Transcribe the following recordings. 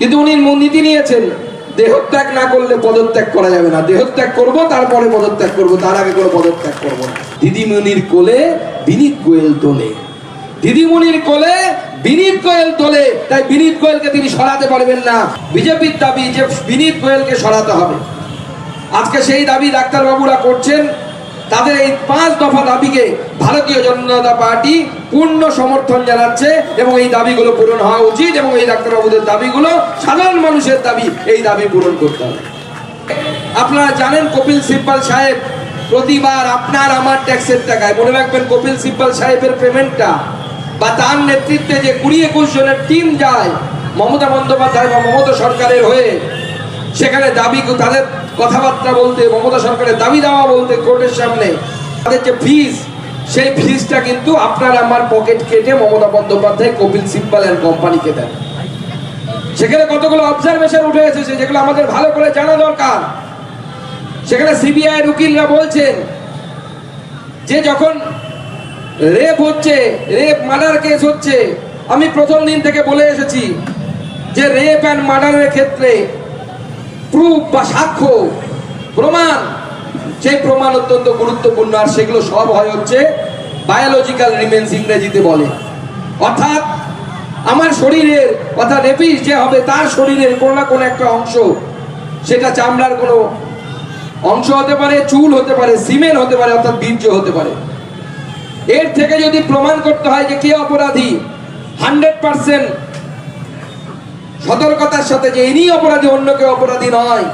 কিন্তু উনি নীতি নিয়েছেন, দেহত্যাগ না করলে পদত্যাগ করা যাবে না। দেহত্যাগ করব, তারপরে পদত্যাগ করব, তার আগে কোনো পদত্যাগ করব না। দিদিমণির কোলে বিনীত গোয়েল তোলে। দিদিমণির কোলে বিনীত গোয়েল তোলে, তাই বিনীত গোয়েলকে তিনি সরাতে পারবেন না। বিজেপির দাবি যে বিনীত গোয়েলকে সরাতে হবে। আজকে সেই দাবি ডাক্তারবাবুরা করছেন তাদের এই পাঁচ দফা দাবিকে ভারতীয় জনতা পার্টি পূর্ণ সমর্থন জানাচ্ছে এবং এই দাবিগুলো পূরণ হওয়া উচিত এবং এই ডাক্তারবাবুদের দাবিগুলো সাধারণ মানুষের দাবি, এই দাবি পূরণ করতে হবে। আপনারা জানেন কপিল সিব্বাল সাহেব প্রতিবার আপনার আমার ট্যাক্সের টাকায়, মনে রাখবেন কপিল সিব্বাল সাহেবের পেমেন্টটা বা তার নেতৃত্বে যে কুড়ি একুশ জনের টিম যায়, মমতা বন্দ্যোপাধ্যায় বা মমতা সরকারের হয়ে, সেখানে দাবি, তাদের কথাবার্তা বলতে, মমতা সরকারের দাবি দাওয়া বলতে, কোর্টের সামনে তাদের যে ফিস সেই ফিসটা কিন্তু আপনার আমার পকেট কেটে মমতা বন্দ্যোপাধ্যায় কপিল সিব্বাল এর কোম্পানিকে দেন। সেখানে কতগুলো অবজারভেশন উঠে এসেছে, যেগুলো আমাদের ভালো করে জানা দরকার। সেখানে সিবিআই উকিলরা বলছেন যে যখন রেপ হচ্ছে রেপ মার্ডার কেস হচ্ছে, আমি প্রথম দিন থেকে বলে এসেছি যে রেপ অ্যান্ড মার্ডারের ক্ষেত্রে প্রুফ বা সাক্ষ্য, প্রমাণ সেই প্রমাণ অত্যন্ত গুরুত্বপূর্ণ আর সেগুলো সব হয় হচ্ছে বায়োলজিক্যাল রিমেন্স ইংরেজিতে বলে। অর্থাৎ আমার শরীরের, অর্থাৎ রেপিস যে হবে তার শরীরের কোনো না কোনো একটা অংশ, সেটা চামড়ার কোনো অংশ হতে পারে, চুল হতে পারে, সিমেন্ট হতে পারে, অর্থাৎ বীর্য হতে পারে। এর থেকে যদি প্রমাণ করতে হয় যে কে অপরাধী হান্ড্রেড পার্সেন্ট সতর্কতার সাথে যে ইনি অপরাধী, অন্য কেউ অপরাধী নয়।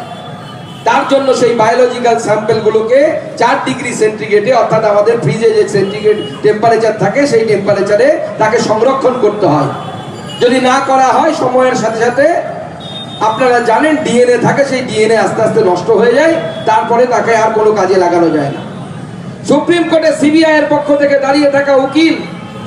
তার জন্য সেই বায়োলজিক্যাল স্যাম্পেলগুলোকে চার ডিগ্রি সেন্টিগ্রেডে, অর্থাৎ আমাদের ফ্রিজে যে সেন্টিগ্রেড টেম্পারেচার থাকে, সেই টেম্পারেচারে তাকে সংরক্ষণ করতে হয়। যদি না করা হয়, সময়ের সাথে সাথে আপনারা জানেন ডিএনএ থাকে, সেই ডিএনএ আস্তে আস্তে নষ্ট হয়ে যায়, তারপরে তাকে আর কোনো কাজে লাগানো যায় না। সুপ্রিম কোর্টে সিবিআই এর পক্ষ থেকে দাঁড়িয়ে থাকা উকিল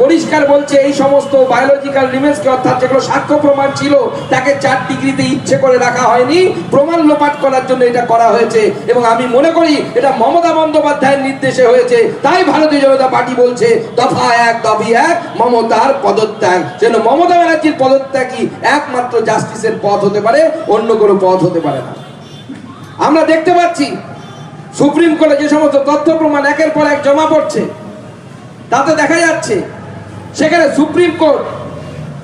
পরিষ্কার বলছে, এই সমস্ত বায়োলজিক্যাল রিমেন্সকে অর্থাৎ যেগুলো সাক্ষ্য প্রমাণ ছিল, তাকে চার ডিগ্রিতে ইচ্ছে করে রাখা হয়নি। প্রমাণ লোপাট করার জন্য এটা করা হয়েছে এবং আমি মনে করি এটা মমতা বন্দ্যোপাধ্যায়ের নির্দেশে হয়েছে। তাই ভারতীয় জনতা পার্টি বলছে, দফা এক, দফি এক, মমতার পদত্যাগ। যেন মমতা ব্যানার্জির পদত্যাগই একমাত্র জাস্টিসের পথ হতে পারে, অন্য কোনো পথ হতে পারে না। আমরা দেখতে পাচ্ছি, সুপ্রিম কোর্টে যে সমস্ত তথ্য প্রমাণ একের পর এক জমা পড়ছে, তাতে দেখা যাচ্ছে সেখানে সুপ্রিম কোর্ট,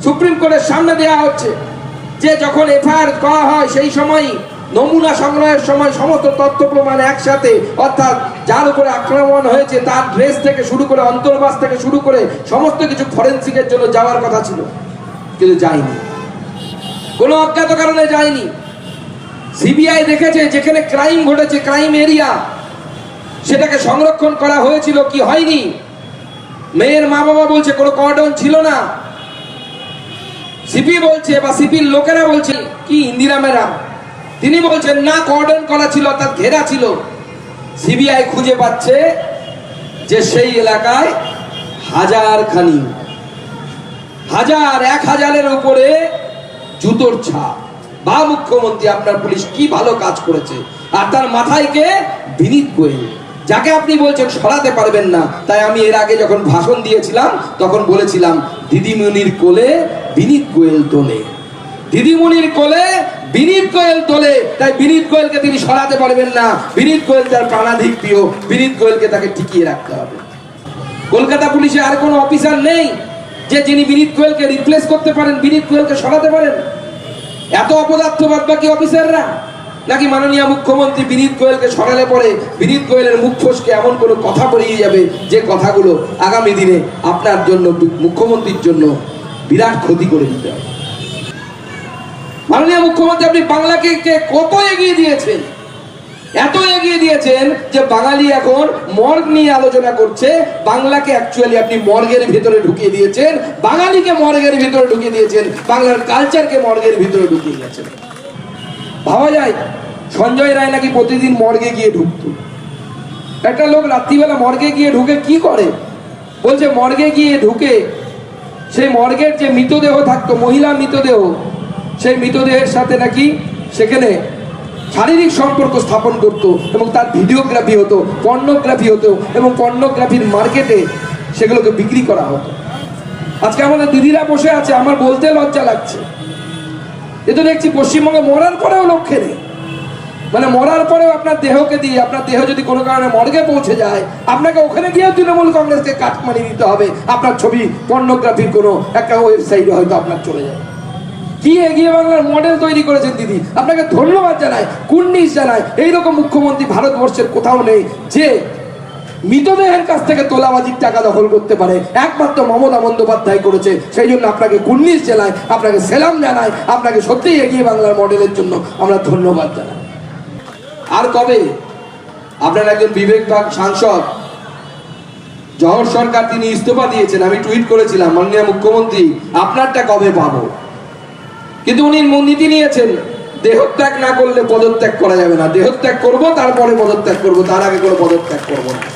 সুপ্রিম কোর্টের সামনে দেওয়া হচ্ছে যে যখন এফআইআর করা হয় সেই সময়ই নমুনা সংগ্রহের সময় সমস্ত তথ্য প্রমাণ একসাথে, অর্থাৎ যার উপরে আক্রমণ হয়েছে তার ড্রেস থেকে শুরু করে, অন্তর্বাস থেকে শুরু করে সমস্ত কিছু ফরেন্সিকের জন্য যাওয়ার কথা ছিল, কিন্তু যায়নি। কোনো অজ্ঞাত কারণে যায়নি। সিবিআই দেখেছে যেখানে ক্রাইম ঘটেছে ক্রাইম এরিয়া সেটাকে সংরক্ষণ করা হয়েছিল, কি হয়নি? মেয়ের মা বাবা বলছে, কোনো কর্ডন ছিল না। সিপি বলছে, বা সিপির লোকেরা বলছে, কি ইন্দিরা ম্যাডাম? তিনি বলছেন, না, কর্ডন করা ছিল অর্থাৎ ঘেরা ছিল। সিবিআই খুঁজে পাচ্ছে যে সেই এলাকায় হাজার খানি হাজার, এক হাজারের উপরে জুতোর ছাপ। বা মুখ্যমন্ত্রী, আপনার পুলিশ কি ভালো কাজ করেছে? আর তার মাথায় কে? বিনীত গোয়েল। যাকে আপনি বলছেন সরাতে পারবেন না, তাই আমি এর আগে যখন ভাষণ দিয়েছিলাম, তখন বলেছিলাম, দিদিমণির কোলে বিনীত গোয়েল তোলে। দিদিমণির কোলে বিনীত গোয়েল তোলে, তাই বিনীত গোয়েলকে তিনি সরাতে পারবেন না। বিনীত গোয়েল তার প্রাণাধিক প্রিয়, বিনীত গোয়েলকে তাকে টিকিয়ে রাখতে হবে। কলকাতা পুলিশে আর কোনো অফিসার নেই, যে যিনি বিনীত গোয়েলকে রিপ্লেস করতে পারেন, বিনীত গোয়েলকে সরাতে পারেন। এত অপদার্থ বাদ বাকি অফিসাররা। নাকি মাননীয় মুখ্যমন্ত্রী বিনীত গোয়েলকে সরালে পরে বিনীত গোয়েলের মুখ ফসকে এমন কোনো কথা বেরিয়ে যাবে যে কথাগুলো আগামী দিনে আপনার জন্য, মুখ্যমন্ত্রীর জন্য বিরাট ক্ষতি করে দিতে হবে? মাননীয় মুখ্যমন্ত্রী, আপনি বাংলাকে কে কত এগিয়ে দিয়েছেন? এত এগিয়ে দিয়েছেন যে বাঙালি এখন মর্গ নিয়ে আলোচনা করছে। বাংলাকে অ্যাকচুয়ালি আপনি মর্গের ভিতরে ঢুকিয়ে দিয়েছেন। বাঙালিকে মর্গের ভিতরে ঢুকিয়ে দিয়েছেন। বাংলার কালচারকে মর্গের ভিতরে ঢুকিয়ে দিয়েছেন। ভাবা যায় সঞ্জয় রায় নাকি প্রতিদিন মর্গে গিয়ে ঢুকতো? একটা লোক রাত্রিবেলা মর্গে গিয়ে ঢুকে কি করে? বলছে, মর্গে গিয়ে ঢুকে সেই মর্গের যে মৃতদেহ থাকতো, মহিলা মৃতদেহ, সেই মৃতদেহের সাথে নাকি সেখানে শারীরিক সম্পর্ক স্থাপন করত এবং তার ভিডিওগ্রাফি হতো, পর্নোগ্রাফি হতো এবং পর্নোগ্রাফির মার্কেটে সেগুলোকে বিক্রি করা হতো। আজকে আমাদের দিদিরা বসে আছে, আমার বলতে লজ্জা লাগছে। এ তো দেখছি পশ্চিমবঙ্গে মরার পরেও লক্ষ্যে নেই। মানে মরার পরেও আপনার দেহকে দিয়ে, আপনার দেহ যদি কোনো কারণে মর্গে পৌঁছে যায়, আপনাকে ওখানে গিয়েও তৃণমূল কংগ্রেসকে কাটমানি দিতে হবে। আপনার ছবি, পর্নোগ্রাফির কোনো একটা ওয়েবসাইটে হয়তো আপনার চলে যায় কি এগিয়ে বাংলার মডেল তৈরি করেছেন দিদি? আপনাকে ধন্যবাদ জানাই, কুর্নিশ জানাই। এইরকম মুখ্যমন্ত্রী ভারতবর্ষের কোথাও নেই যে মৃতদেহের কাছ থেকে তোলাবাজির টাকা দখল করতে পারে। একমাত্র মমতা বন্দ্যোপাধ্যায় করেছে। সেই জন্য আপনাকে কুর্নিশ জানাই, আপনাকে সেলাম জানাই। আপনাকে সত্যিই এগিয়ে বাংলার মডেলের জন্য আমরা ধন্যবাদ জানাই। আর কবে? আপনার একজন বিবেকবান সাংসদ জহর সরকার তিনি ইস্তফা দিয়েছেন, আমি টুইট করেছিলাম, মাননীয় মুখ্যমন্ত্রী, আপনারটা কবে পাব? কিন্তু উনি নীতি নিয়েছেন, দেহত্যাগ না করলে পদত্যাগ করা যাবে না। দেহত্যাগ করব, তারপরে পদত্যাগ করব, তার আগে কোনো পদত্যাগ করব না।